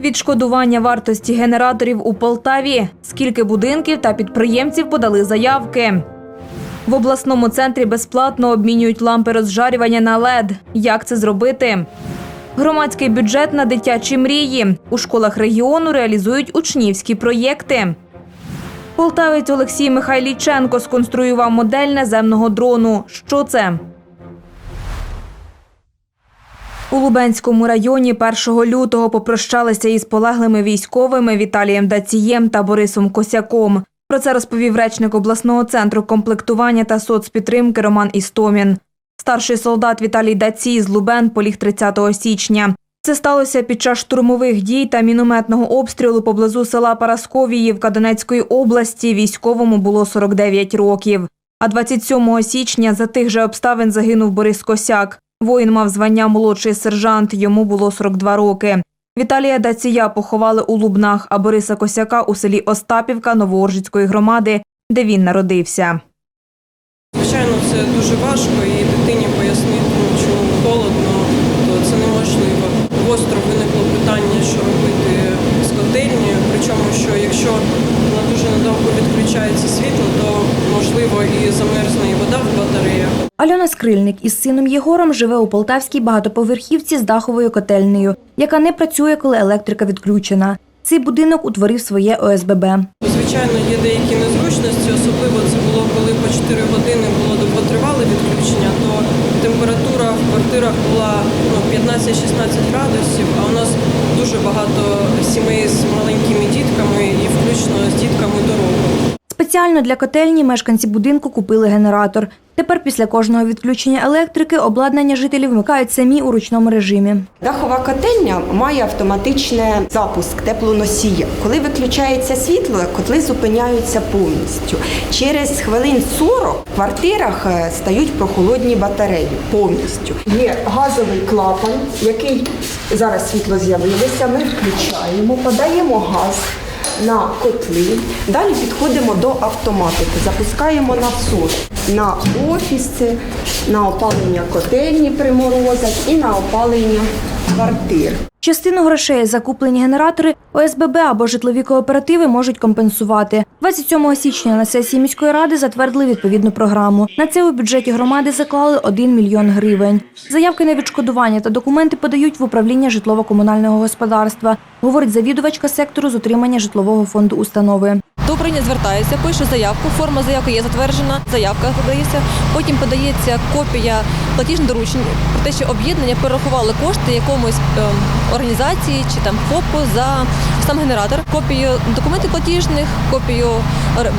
Відшкодування вартості генераторів у Полтаві. Скільки будинків та підприємців подали заявки. В обласному центрі безплатно обмінюють лампи розжарювання на LED. Як це зробити? Громадський бюджет на дитячі мрії. У школах регіону реалізують учнівські проєкти. Полтавець Олексій Михайліченко сконструював модель наземного дрону. Що це? У Лубенському районі 1 лютого попрощалися із полеглими військовими Віталієм Дацієм та Борисом Косяком. Про це розповів речник обласного центру комплектування та соцпідтримки Роман Істомін. Старший солдат Віталій Дацій з Лубен поліг 30 січня. Це сталося під час штурмових дій та мінометного обстрілу поблизу села Парасковіївка Донецької області. Військовому було 49 років. А 27 січня за тих же обставин загинув Борис Косяк. Воїн мав звання молодший сержант, йому було 42 роки. Віталія Дація поховали у Лубнах, а Бориса Косяка у селі Остапівка Новооржицької громади, де він народився. Звичайно, це дуже важко, і дитині пояснити, чому холодно, то це неможливо. Гостро виникло питання, що. Причому, що якщо на дуже недовго відключається світло, то можливо і замерзне і вода в батареях. Альона Скрильник із сином Єгором живе у полтавській багатоповерхівці з даховою котельнею, яка не працює, коли електрика відключена. Цей будинок утворив своє ОСББ. Звичайно, є деякі незручності, особливо це було, коли по 4 години було довготривале відключення, то температура в квартирах була ну, 15-16 градусів, а у нас дуже багато сімей з маленькими дітками і включно з дітками дорогу. Спеціально для котельні мешканці будинку купили генератор. Тепер після кожного відключення електрики обладнання жителі вмикають самі у ручному режимі. Дахова котельня має автоматичний запуск теплоносія. Коли виключається світло, котли зупиняються повністю. Через хвилин 40 в квартирах е, стають прохолодні батареї повністю. Є газовий клапан, який зараз світло з'явилося. Ми включаємо, подаємо газ. На котли, далі підходимо до автоматики, запускаємо насос на офіси, на опалення котельні приморозок і на опалення квартир. Частину грошей, закуплені генератори, ОСББ або житлові кооперативи можуть компенсувати. 27 січня на сесії міської ради затвердили відповідну програму. На це у бюджеті громади заклали 1 мільйон гривень. Заявки на відшкодування та документи подають в управління житлово-комунального господарства, говорить завідувачка сектору з утримання житлового фонду установи. До управління звертається, пише заявку, форма заявки є затверджена, заявка подається, потім подається копія платіжних доручень про те, що об'єднання перерахували кошти якомусь е, організації чи там ФОПу за сам генератор, копію документів платіжних, копію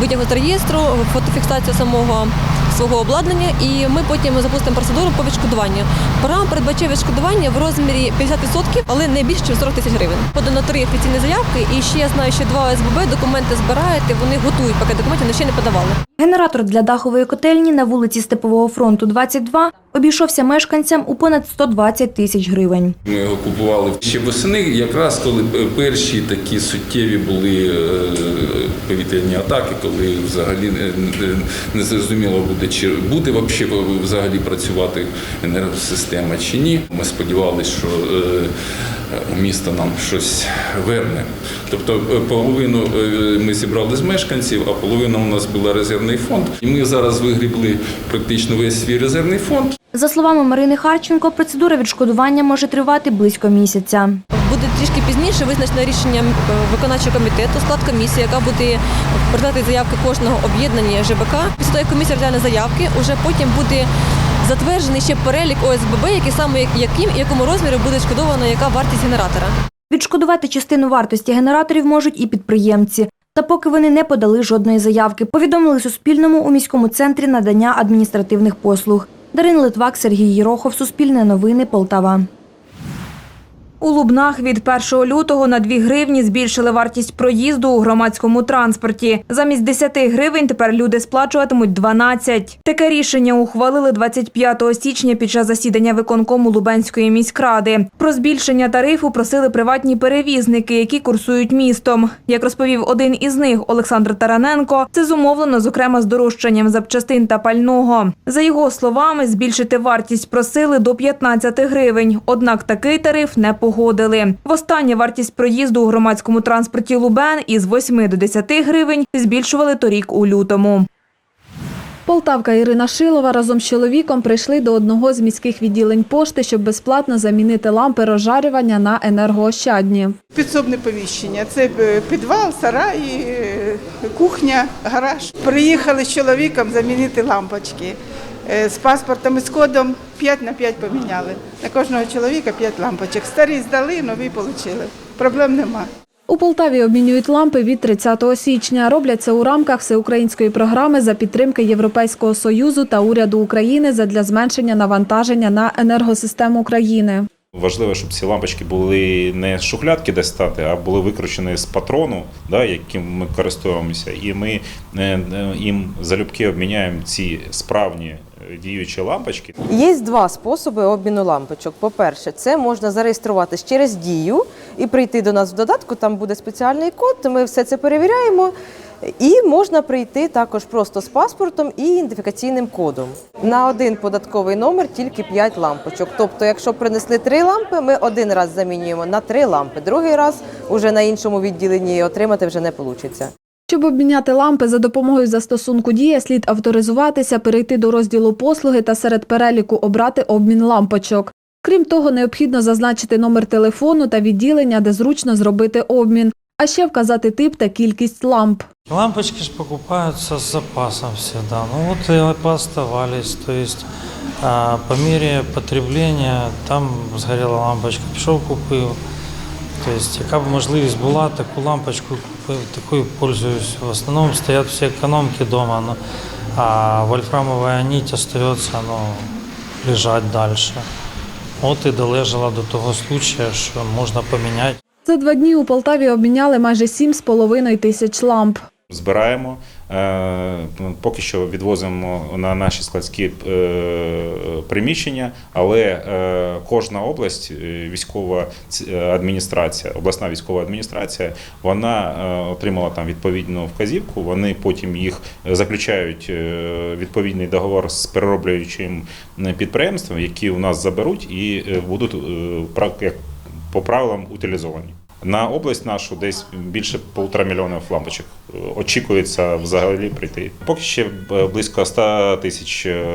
витягу з реєстру, фотофіксацію самого свого обладнання, і ми потім запустимо процедуру по відшкодуванню. Програма передбачає відшкодування в розмірі 50%, але не більше ніж 40 тисяч гривень. Подано три офіційні заявки, і ще я знаю, що два СББ документи збирають, вони готують пакет документів, але ще не подавали. Генератор для дахової котельні на вулиці Степового фронту 22 обійшовся мешканцям у понад 120 тисяч гривень. Ми його купували ще восени, якраз коли е, перші такі суттєві були е, повітряні атаки, коли взагалі не- зрозуміло буде, чи буде вообще взагалі працювати енергосистема чи ні. Ми сподівалися, що місто нам щось верне. Тобто е, половину е, ми зібрали з мешканців, а половина у нас була резервний фонд. І ми зараз вигрібли практично весь свій резервний фонд. За словами Марини Харченко, процедура відшкодування може тривати близько місяця. Буде трішки пізніше визначено рішенням е, виконавчого комітету, склад комісії, яка буде розглядати заявки кожного об'єднання ЖБК. Після того, як комісія розгляне заявки, уже потім буде затверджений ще перелік ОСББ, який саме яким якому розмірі буде шкодована яка вартість генератора. Відшкодувати частину вартості генераторів можуть і підприємці. Та поки вони не подали жодної заявки, повідомили Суспільному у міському центрі надання адміністративних послуг. Дарина Литвак, Сергій Єрохов, Суспільне новини, Полтава. У Лубнах від 1 лютого на 2 гривні збільшили вартість проїзду у громадському транспорті. Замість 10 гривень тепер люди сплачуватимуть 12. Таке рішення ухвалили 25 січня під час засідання виконкому Лубенської міськради. Про збільшення тарифу просили приватні перевізники, які курсують містом. Як розповів один із них Олександр Тараненко, це зумовлено зокрема здорожчанням запчастин та пального. За його словами, збільшити вартість просили до 15 гривень. Однак такий тариф не погодили. Погодили. Востаннє вартість проїзду у громадському транспорті Лубен із 8 до 10 гривень збільшували торік у лютому. Полтавка Ірина Шилова разом з чоловіком прийшли до одного з міських відділень пошти, щоб безплатно замінити лампи розжарювання на енергоощадні. Підсобне поміщення. Це е, підвал, сарай, е, кухня, гараж. Приїхали з чоловіком замінити лампочки. Е, З паспортом і з кодом 5 на 5 поміняли. На кожного чоловіка 5 лампочок. Старі здали, нові отримали. Проблем нема. У Полтаві обмінюють лампи від 30 січня. Роблять це у рамках всеукраїнської програми за підтримки Європейського союзу та уряду України задля зменшення навантаження на енергосистему країни. Важливо, щоб ці лампочки були не з шухлядки десь стати, а були викручені з патрону, да, яким ми користуємося, і ми е, е, їм залюбки обміняємо ці справні діючі лампочки. Є два способи обміну лампочок. По-перше, це можна зареєструватись через дію і прийти до нас в додатку. Там буде спеціальний код. Ми все це перевіряємо. І можна прийти також просто з паспортом і ідентифікаційним кодом. На один податковий номер тільки 5 лампочок. Тобто, якщо принесли три лампи, ми один раз замінюємо на три лампи. Другий раз уже на іншому відділенні отримати вже не вийде. Щоб обміняти лампи за допомогою застосунку Дія, слід авторизуватися, перейти до розділу послуги та серед переліку обрати обмін лампочок. Крім того, необхідно зазначити номер телефону та відділення, де зручно зробити обмін, а ще вказати тип та кількість ламп. Лампочки ж покупаются с запасом всегда. Ну вот и пооставались. То есть по мере потребления там сгорела лампочка, пішов купив. Тобто, яка б можливість була, таку лампочку такою пользуюсь. В основному стоять всі экономки вдома, но, а вольфрамова нить остается ну, лежать далі. От і долежала до того случая, що можна поміняти. За два дні у Полтаві обміняли майже 7,5 тисяч ламп. Збираємо, е, поки що відвозимо на наші складські е, приміщення, але е, кожна область, військова адміністрація, обласна військова адміністрація, вона отримала там відповідну вказівку. Вони потім їх заключають відповідний договор з перероблюючим підприємством, які у нас заберуть і будуть як по правилам утилізовані. На область нашу десь більше полтора мільйонів лампочок е, очікується взагалі прийти. Поки ще е, близько 100 тисяч е,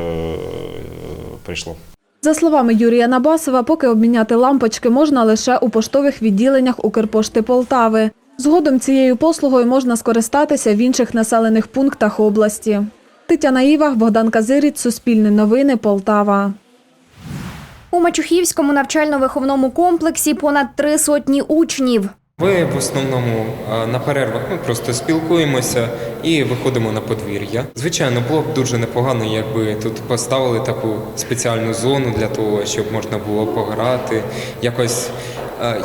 прийшло. За словами Юрія Набасова, поки обміняти лампочки можна лише у поштових відділеннях Укрпошти Полтави. Згодом цією послугою можна скористатися в інших населених пунктах області. Тетяна Івах, Богдан Казиріць, Суспільне новини, Полтава. У Мачухівському навчально-виховному комплексі понад три сотні учнів. Ми в основному на перервах ми просто спілкуємося і виходимо на подвір'я. Звичайно, було б дуже непогано, якби тут поставили таку спеціальну зону для того, щоб можна було пограти, якось.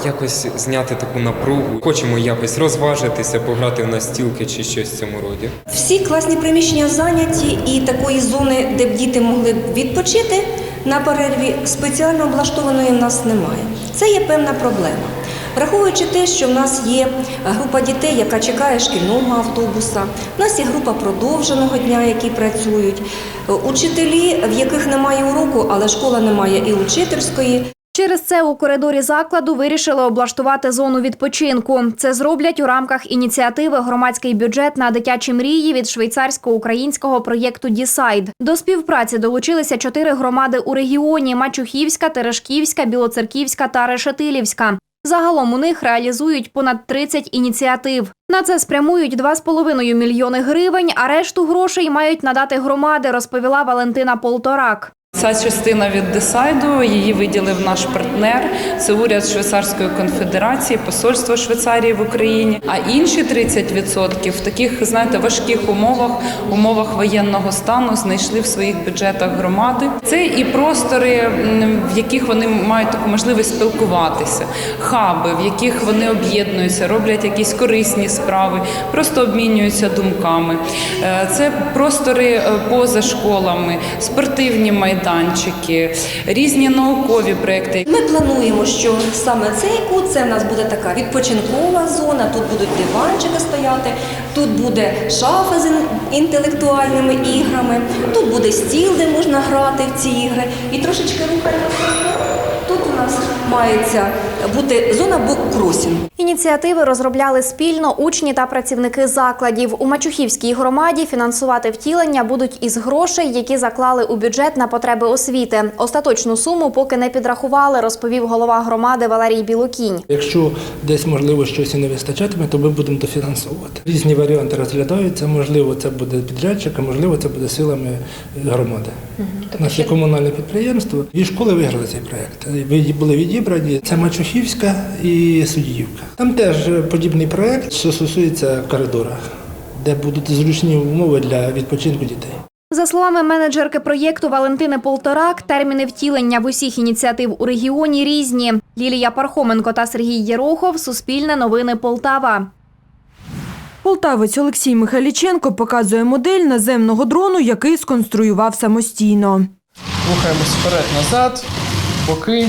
Якось зняти таку напругу. Хочемо якось розважитися, пограти в настілки чи щось в цьому роді. Всі класні приміщення зайняті, і такої зони, де б діти могли відпочити на перерві, спеціально облаштованої в нас немає. Це є певна проблема. Враховуючи те, що в нас є група дітей, яка чекає шкільного автобуса, в нас є група продовженого дня, які працюють, учителі, в яких немає уроку, але школа не має і учительської. Через це у коридорі закладу вирішили облаштувати зону відпочинку. Це зроблять у рамках ініціативи Громадський бюджет на дитячі мрії від швейцарсько-українського проєкту Дісайд. До співпраці долучилися чотири громади у регіоні: Мачухівська, Терешківська, Білоцерківська та Решетилівська. Загалом у них реалізують понад 30 ініціатив. На це спрямують 2,5 мільйони гривень, а решту грошей мають надати громади, розповіла Валентина Полторак. Ця частина від десайду її виділив наш партнер. Це уряд Швейцарської конфедерації, посольство Швейцарії в Україні. А інші 30% в таких, знаєте, важких умовах, умовах воєнного стану знайшли в своїх бюджетах громади. Це і простори, в яких вони мають таку можливість спілкуватися, хаби, в яких вони об'єднуються, роблять якісь корисні справи, просто обмінюються думками. Е, Це простори е, поза школами, спортивні майданчики, різні наукові проекти. Ми плануємо, що саме цей кут це в нас буде така відпочинкова зона. Тут будуть диванчики стояти, тут буде шафа з інтелектуальними іграми, тут буде стіл, де можна грати в ці ігри. І трошечки рухаємося. Тут у нас мається бути зона буккросінг. Ініціативи розробляли спільно учні та працівники закладів. У Мачухівській громаді фінансувати втілення будуть із грошей, які заклали у бюджет на потреби освіти. Остаточну суму поки не підрахували, розповів голова громади Валерій Білокінь. Якщо десь можливо щось і не вистачатиме, то ми будемо дофінансовувати. Різні варіанти розглядаються. Можливо, це буде підрядчик, а можливо, це буде силами громади. У нас комунальне підприємство. Дві школи виграли цей проект. Ви- Були відібрані. Це Мачухівська і Судіївка. Там теж подібний проект, що стосується коридора, де будуть зручні умови для відпочинку дітей. За словами менеджерки проєкту Валентини Полторак, терміни втілення в усіх ініціатив у регіоні різні. Лілія Пархоменко та Сергій Єрохов. Суспільне новини Полтава. Полтавець Олексій Михайліченко показує модель наземного дрону, який сконструював самостійно. Рухаємось вперед-назад, боки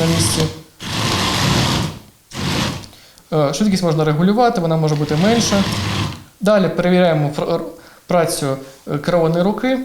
на місці. Е, Швидкість можна регулювати, вона може бути менша. Далі перевіряємо працю е, керованої руки.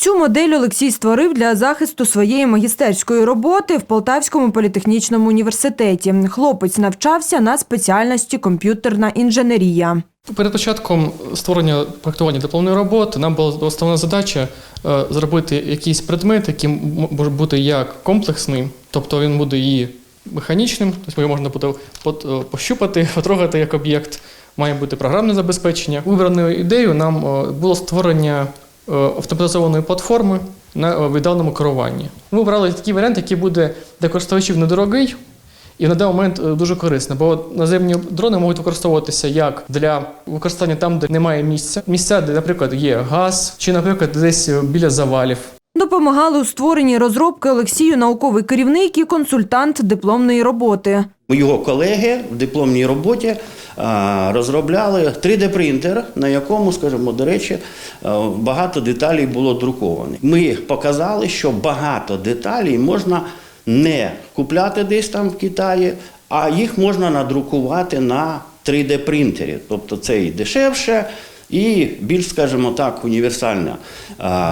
Цю модель Олексій створив для захисту своєї магістерської роботи в Полтавському політехнічному університеті. Хлопець навчався на спеціальності комп'ютерна інженерія. Перед початком створення проектування дипломної роботи нам була основна задача е, зробити якийсь предмет, який може бути як комплексним, тобто він буде і механічним, тобто його можна буде е, пощупати, потрогати як об'єкт. Має бути програмне забезпечення. Вибраною ідеєю нам е, було створення автоматизованої платформи на е, віддаленому керуванні. Ми обрали такий варіант, який буде для користувачів недорогий, і на даний момент е, дуже корисно, бо наземні дрони можуть використовуватися як для використання там, де немає місця. Місця, де, наприклад, є газ, чи, наприклад, десь е, біля завалів. Допомагали у створенні розробки Олексію науковий керівник і консультант дипломної роботи. Його колеги в дипломній роботі розробляли 3D-принтер, на якому, скажімо, до речі, багато деталей було друковано. Ми показали, що багато деталей можна не купляти десь там в Китаї, а їх можна надрукувати на 3D-принтері. Тобто це і дешевше. І більш, скажімо так, універсальна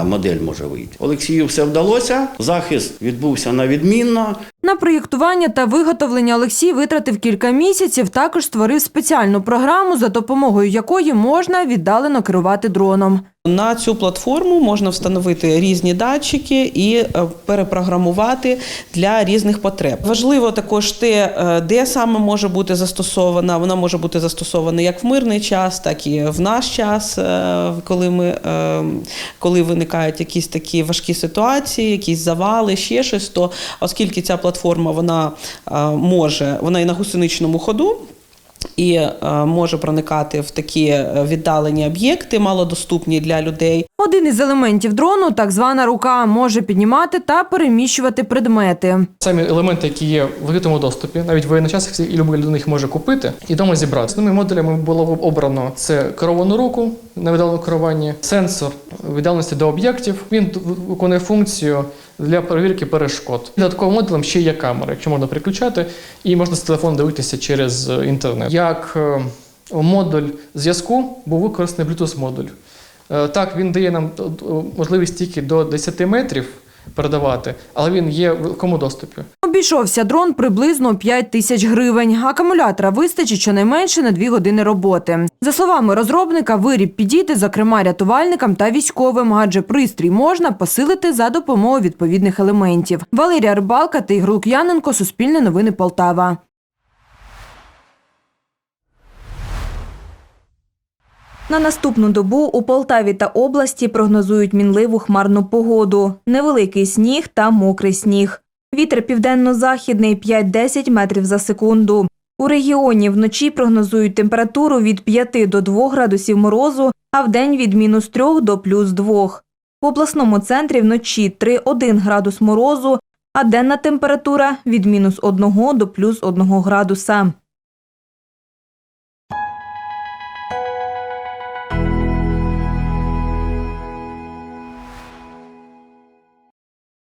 модель може вийти. Олексію все вдалося. Захист відбувся на відмінно. На проєктування та виготовлення Олексій витратив кілька місяців. Також створив спеціальну програму, за допомогою якої можна віддалено керувати дроном. На цю платформу можна встановити різні датчики і е, перепрограмувати для різних потреб. Важливо також те, е, де саме може бути застосована. Вона може бути застосована як в мирний час, так і в наш час, е, коли ми коли виникають якісь такі важкі ситуації, якісь завали, ще щось. То оскільки ця платформа вона е, може, вона і на гусеничному ходу і е, може проникати в такі е, віддалені об'єкти, малодоступні для людей. Один із елементів дрону, так звана рука, може піднімати та переміщувати предмети. Самі елементи, які є в відкритому доступі, навіть в воєнний час всі і любий людина їх може купити і вдома зібрати. Основними моделями було обрано це керовану руку на віддаленому керуванні, сенсор віддаленості до об'єктів. Він виконує функцію для перевірки перешкод. Додатковим моделем ще є камера, якщо можна переключати, і можна з телефону дивитися через е, інтернет. Як е, модуль зв'язку був використаний Bluetooth модуль. Е, Так, він дає нам е, можливість тільки до 10 метрів передавати, але він є в великому доступі. Обійшовся дрон приблизно 5 тисяч гривень. Акумулятора вистачить щонайменше на 2 години роботи. За словами розробника, виріб підійде, зокрема, рятувальникам та військовим, адже пристрій можна посилити за допомогою відповідних елементів. Валерія Рибалка та Ігор Лук'яненко, Суспільне новини Полтава. На наступну добу у Полтаві та області прогнозують мінливу хмарну погоду. Невеликий сніг та мокрий сніг. Вітер південно-західний 5-10 метрів за секунду. У регіоні вночі прогнозують температуру від 5 до 2 градусів морозу, а вдень від мінус 3 до плюс 2. В обласному центрі вночі 3-1 градус морозу, а денна температура від мінус 1 до плюс 1 градуса.